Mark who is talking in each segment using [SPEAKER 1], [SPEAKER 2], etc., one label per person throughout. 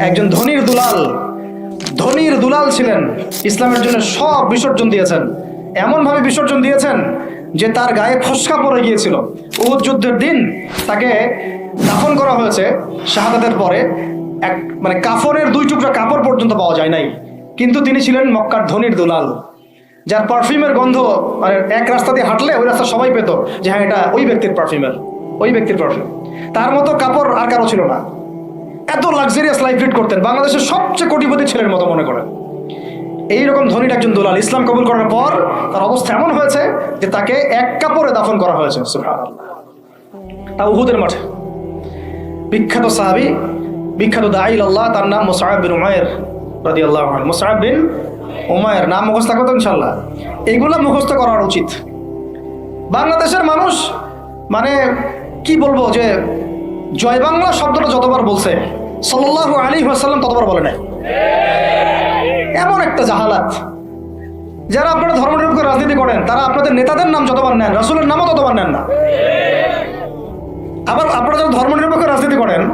[SPEAKER 1] একজন ধনির দুলাল। ধনির দুলাল ছিলেন, ইসলামের জন্য সব বিসর্জন দিয়েছেন। এমনভাবে বিসর্জন দিয়েছেন যে তার গায়ে ফসকা পড়ে গিয়েছিল। উহুদ যুদ্ধের দিন তাকে দাফন করা হয়েছে শাহাদাতের পরে। এক মানে কাফনের দুই টুকরা কাপড় পর্যন্ত পাওয়া যায় নাই। কিন্তু তিনি ছিলেন মক্কার ধনির দুলাল। যার পারফিউমের গন্ধ মানে এক রাস্তা দিয়ে হাঁটলে ওই রাস্তা সবাই পেত যে হ্যাঁ এটা ওই ব্যক্তির পারফিউমের, ওই ব্যক্তির পারফিউম। তার মতো কাপড় আর কারও ছিল না। এত লাক্সারিয়াস লাইফ লিড করতেন। বাংলাদেশের সবচেয়ে কোটিপতি ছেলের মতো মনে করেন। এইরকম ধনীর একজন দুলাল ইসলাম কবুল করার পর তার অবস্থা এমন হয়েছে যে তাকে এক কাপড়ে দাফন করা হয়েছে। তা উহুদের মাঠে। বিখ্যাত সাহাবি, বিখ্যাত দাইল আল্লাহ, তার নাম মুসাহাব বিন উমায়ের রাদি আল্লাহ মুসাহাব বিন উমায়ের নাম মুখস্থ থাকতো ইনশাল্লাহ এইগুলো মুখস্থ করার উচিত। বাংলাদেশের মানুষ মানে কি বলব যে জয় বাংলা শব্দটা যতবার বলছে, সাল্লাল্লাহু আলী আসাল্লাম ততবার বলে নাই। এমন একটা জাহালাত। যারা আপনারা ধর্মনিরপেক্ষ রাজনীতি করেন, তারা আপনাদের নেতাদের নাম যতবার নেন, রাসূলের নামও ততবার নেন না। আবার আপনারা যারা ধর্মনিরপেক্ষ রাজনীতি করেন,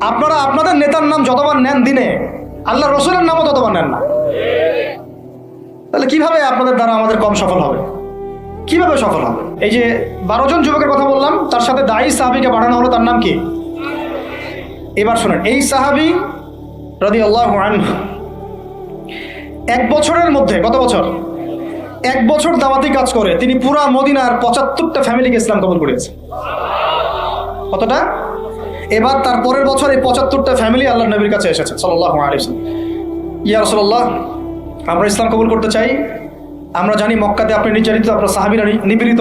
[SPEAKER 1] আপনারা আপনাদের নেতার নাম যতবার নেন দিনে আল্লাহ রসুলের নামও ততবার নেন না। তাহলে কীভাবে আপনাদের দ্বারা আমাদের কম সফল হবে? কীভাবে সফল হবে? এই যে বারো জন যুবকের কথা বললাম, তার সাথে দায়ী সাহাবিকে পাঠানো হলো, তার নাম কি? এবার শোনেন, এই সাহাবি রাদি আল্লাহ এক বছরের মধ্যে, কত বছর? এক বছর দাওয়াতি কাজ করে, তিনি পুরা মদিনার পঁচাত্তরটা ফ্যামিলিকে ইসলাম কবুল করেছে কতটা? এবার তার পরের বছর এই পঁচাত্তরটা ফ্যামিলি আল্লাহ নবীর কাছে এসেছে সাল্লাহ ইয়া রসল্লাহ আমরা ইসলাম কবুল করতে চাই আমরা জানি মক্কাতে আপনি নির্যাতিত, আপনার সাহাবিরা নিপীড়িত।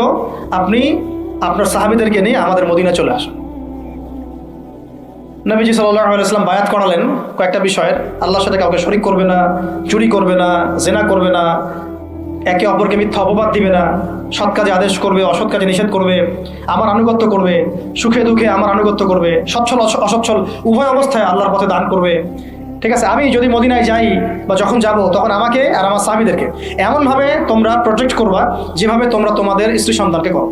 [SPEAKER 1] আপনি আপনার সাহাবিদেরকে নিয়ে আমাদের মদিনা চলে আসুন। নবীজি আলাইসলাম বায়াত করালেন কয়েকটা বিষয়ের। আল্লাহর সাথে কাউকে শরিক করবে না, চুরি করবে না, জেনা করবে না, একে অপরকে মিথ্যা অপবাদ দিবে না, সৎ কাজে আদেশ করবে, অসৎ কাজে নিষেধ করবে, আমার আনুগত্য করবে, সুখে দুঃখে আমার আনুগত্য করবে, সচ্ছল অস- অসচ্ছল উভয় অবস্থায় আল্লাহর পথে দান করবে। ঠিক আছে, আমি যদি মদিনায় যাই বা যখন যাব, তখন আমাকে আর আমার স্বামীদেরকে এমনভাবে তোমরা প্রোটেক্ট করবা যেভাবে তোমরা তোমাদের স্ত্রী সন্তানকে করো।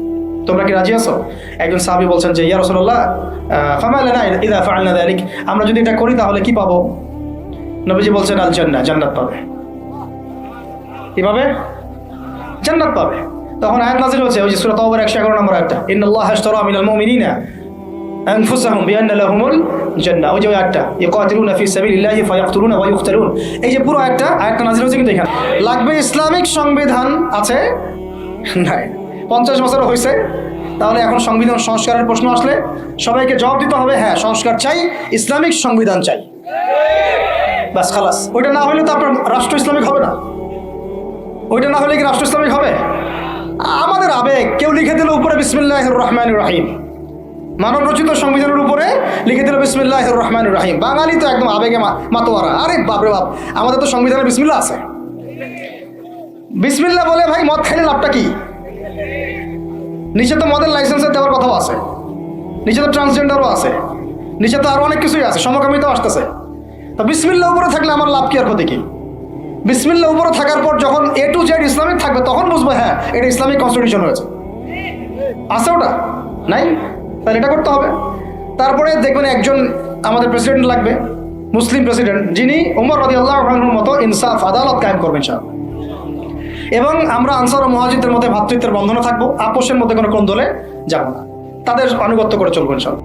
[SPEAKER 1] তোমরা কি রাজি আছো? একজন সাহাবি বলছেন যে, ইয়া রসল্লাহ ইদা ফাআলনা যালিক আমরা যদি এটা করি, তাহলে কি পাবো? নবীজি বলছেন আল জান্নাহ জান্নাত পাবে। কীভাবে জান্নাত পাবে। তখন আয়াত নাজিল হচ্ছে, ওই যে সূরা তাওবার 111 নম্বর আয়াতটা, ইন্নাল্লাহা আশতারা মিনাল মুমিনিনা। আনফুসাহুম বিআন্না লাহুমুল জান্নাহ ওই যে আয়াতটা ইকাতিলুনা ফি সাবিলিল্লাহি ফায়াকতুলুনা ওয়া ইউকতালুন এই যে পুরো আয়াতটা আয়াতটা নাজিল হচ্ছে কিন্তু এখানে। লাগবে ইসলামিক সংবিধান আছে? নাই। পঞ্চাশ বছর হয়েছে। তাহলে এখন সংবিধান সংস্কারের প্রশ্ন আসলে সবাইকে জবাব দিতে হবে হ্যাঁ সংস্কার চাই, ইসলামিক সংবিধান চাই। বাস খালাস। ওইটা না হলে তো আপনার রাষ্ট্র ইসলামিক হবে না। ওইটা না হলে কি রাষ্ট্র ইসলামিক হবে? আমাদের আবেগ। কেউ লিখে দিল উপরে বিসমিল্লাহ রহমান রাহিম। মানব রচিত সংবিধানের উপরে লিখে দিল বিসমিল্লাহ রহমান রাহিম। বাঙালি তো একদম আবেগে মাতোয়ারা। আরে বাপরে বাপ, আমাদের তো সংবিধানে বিসমিল্লাহ আছে। বিসমিল্লাহ বলে ভাই মদ খাইলে লাভটা কি? নিচে তো মদের লাইসেন্সের দেওয়ার কথাও আছে। নিচে তো ট্রান্সজেন্ডারও আছে। নিচে তো আরও অনেক কিছুই আছে, সমকামিতাও আসতেছে। তো বিসমিল্লাহ উপরে থাকলে আমার লাভ কি আর ক্ষতি কি? বিসমিল্লা উপরে থাকার পর যখন এ টু জেড ইসলামিক থাকবে, তখন বুঝব হ্যাঁ এটা ইসলামিক কনস্টিটিউশন হয়েছে। আছে ওটা? নাই? তাহলে এটা করতে হবে। তারপরে দেখবেন একজন আমাদের প্রেসিডেন্ট লাগবে, মুসলিম প্রেসিডেন্ট যিনি উমর রদি আল্লাহর মতো ইনসাফ, আদালত কায়েম করবেন সাহেব এবং আমরা আনসার ও মহাজিদের মধ্যে ভাতৃত্বের বন্ধনে থাকব, আপোষের মধ্যে কোনো কোন দলে যাব না। তাদের আনুগত্য করে চলবেন সব